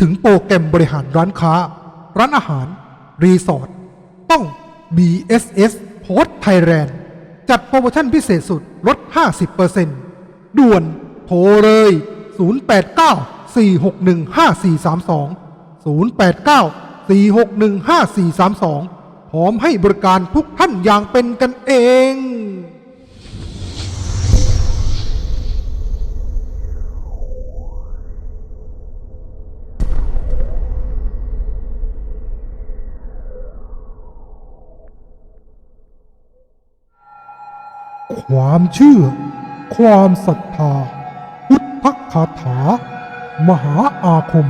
ถึงโปรแกรมบริหารร้านค้า ร้านอาหาร รีสอร์ทต้อง BSS Post Thailand จัดโปรโมชั่นพิเศษสุดลด 50%ด่วนโทรเลย 089 461 5432 089 461 5432 พร้อมให้บริการทุกท่านอย่างเป็นกันเอง ความเชื่อ ความศรัทธา พุทธคาถา มหาอาคม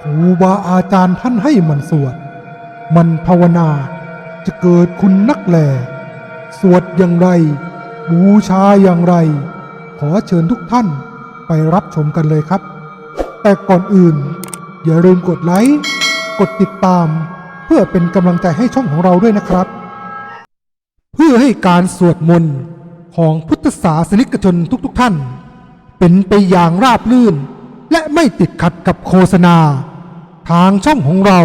ครูบาอาจารย์ท่านให้มันสวด มันภาวนาจะเกิดคุณนักแล สวดอย่างไร บูชาอย่างไร ขอเชิญทุกท่านไปรับชมกันเลยครับ แต่ก่อนอื่น อย่าลืมกดไลค์ กดติดตาม เพื่อเป็นกำลังใจให้ช่องของเราด้วยนะครับ เพื่อให้การสวดมนต์ ของพุทธศาสนิกชนทุกๆทท่าน เป็นไปอย่างราบรื่น และไม่ติดขัดกับโฆษณา ทางช่องของเรา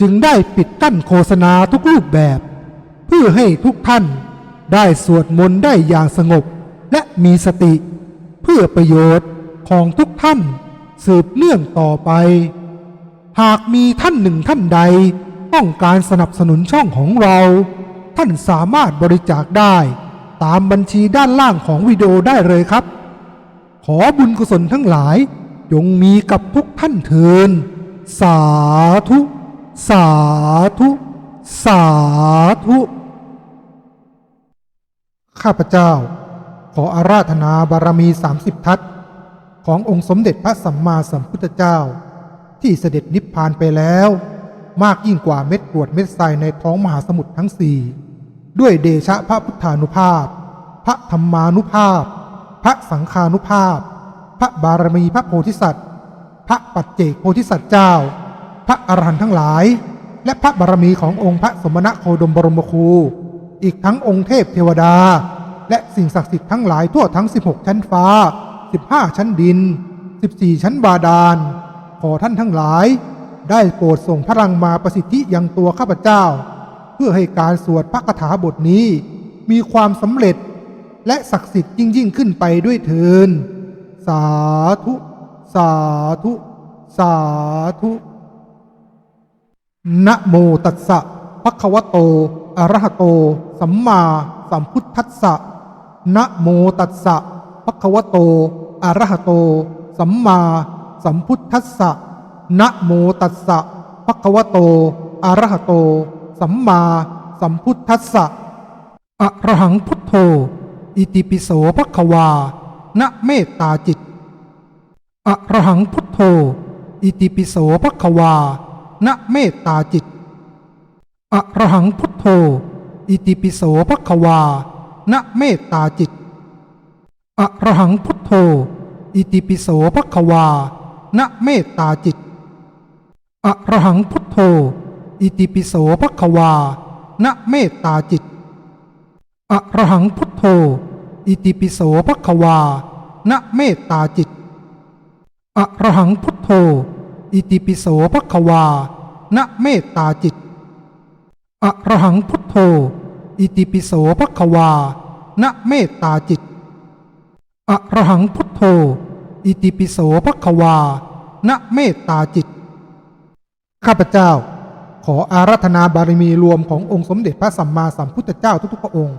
จึงได้ปิดกั้นโฆษณาทุกรูปแบบ เพื่อให้ทุกท่านได้สวดมนต์ได้อย่างสงบและมีสติ เพื่อประโยชน์ของทุกท่านสืบเนื่องต่อไป หากมีท่านหนึ่งท่านใด ต้องการสนับสนุนช่องของเรา ท่านสามารถบริจาคได้ ตามบัญชีด้านล่างของวิดีโอได้เลยครับ ขอบุญกุศลทั้งหลายจงมีกับทุกท่านเทิน สาธุ สาธุ สาธุ ข้าพเจ้า ขออาราธนาบารมี 30 ทัศขององค์สมเด็จพระสัมมาสัมพุทธเจ้า ที่เสด็จนิพพานไปแล้ว มากยิ่งกว่าเม็ดกรวดเม็ดทรายในท้องมหาสมุทรทั้งสี่ ด้วยเดชะพระพุทธานุภาพ พระธรรมานุภาพ พระสังฆานุภาพ พระบารมีพระโพธิสัตว์ พระปัจเจกโพธิสัตว์เจ้า พระอรหันต์ทั้งหลาย และพระบารมีขององค์พระสมณะโคดมบรมครู อีกทั้งองค์เทพเทวดา และสิ่งศักดิ์สิทธิ์ทั้งหลายทั่วทั้ง 16 ชั้นฟ้า 15 ชั้นดิน 14 ชั้นบาดาล ขอท่านทั้งหลาย ได้โปรดส่งพลังมาประสิทธิยังตัวข้าพเจ้า พื่อให้การสวดพระคาถาบทนี้ มีความสำเร็จและศักดิ์สิทธิ์ยิ่งยิ่งขึ้นไปด้วยเถินสาธุ สาธุ สาธุนะโมตัสสะภะคะวะโต อะระหะโต สัมมาสัมพุทธัสสะนะโมตัสสะภะคะวะโต อะระหะโต สัมมาสัมพุทธัสสะนะโมตัสสะภะคะวะโต อะระหะโต สัมมาสัมพุทธัสสะอะระหังพุทโธ อิติปิโสภควานะเมตตาจิตอะระหังพุทโธ อิติปิโสภควานะเมตตาจิตอะระหังพุทโธ อิติปิโสภควานะเมตตาจิตอะระหังพุทโธ อิติปิโสภควานะเมตตาจิตอะระหังพุทโธ อิติปิโสภควานะเมตตาจิต อระหังพุทโธ อิติปิโสภควานะเมตตาจิต อระหังพุทโธ อิติปิโสภควานะเมตตาจิต อระหังพุทโธ อิติปิโสภควานะเมตตาจิต อระหังพุทโธ อิติปิโสภควานะเมตตาจิต ข้าพเจ้า ขออาราธนาบารมีรวมขององค์สมเด็จพระสัมมาสัมพุทธเจ้าทุกๆพระองค์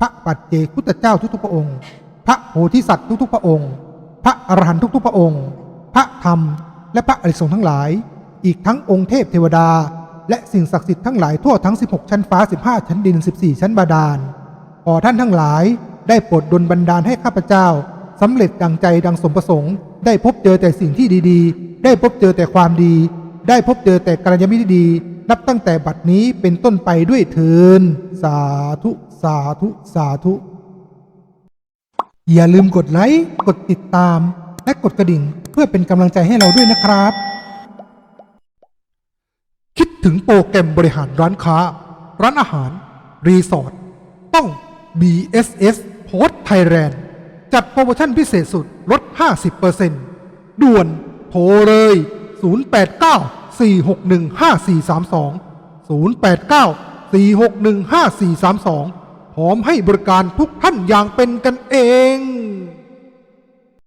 พระปัจเจกพุทธเจ้าทุกๆพระองค์ พระโพธิสัตว์ทุกๆพระองค์ พระอรหันต์ทุกๆพระองค์ พระธรรม และพระอริยสงฆ์ทั้งหลาย อีกทั้งองค์เทพเทวดา และสิ่งศักดิ์สิทธิ์ทั้งหลายทั่วทั้ง 16 ชั้นฟ้า 15 ชั้นดิน 14 ชั้นบาดาล ขอท่านทั้งหลายได้โปรดดลบันดาลให้ข้าพเจ้าสำเร็จดังใจดังสมประสงค์ ได้พบเจอแต่สิ่งที่ดีๆ ได้พบเจอแต่ความดี ได้พบเจอแต่กัลยาณมิตรดี นับตั้งแต่บัดนี้เป็นต้นไปด้วยเทินสาธุ สาธุ สาธุ อย่าลืมกดไลค์กดติดตาม และกดกระดิ่งเพื่อเป็นกำลังใจให้เราด้วยนะครับ คิดถึงโปรแกรมบริหารร้านค้า ร้านอาหาร รีสอร์ทต้อง BSS Post Thailand จัดโปรโมชั่นพิเศษสุดลด 50%ด่วนโทรเลย 089 461 5432 089 461 5432 พร้อมให้บริการทุกท่านอย่างเป็นกันเอง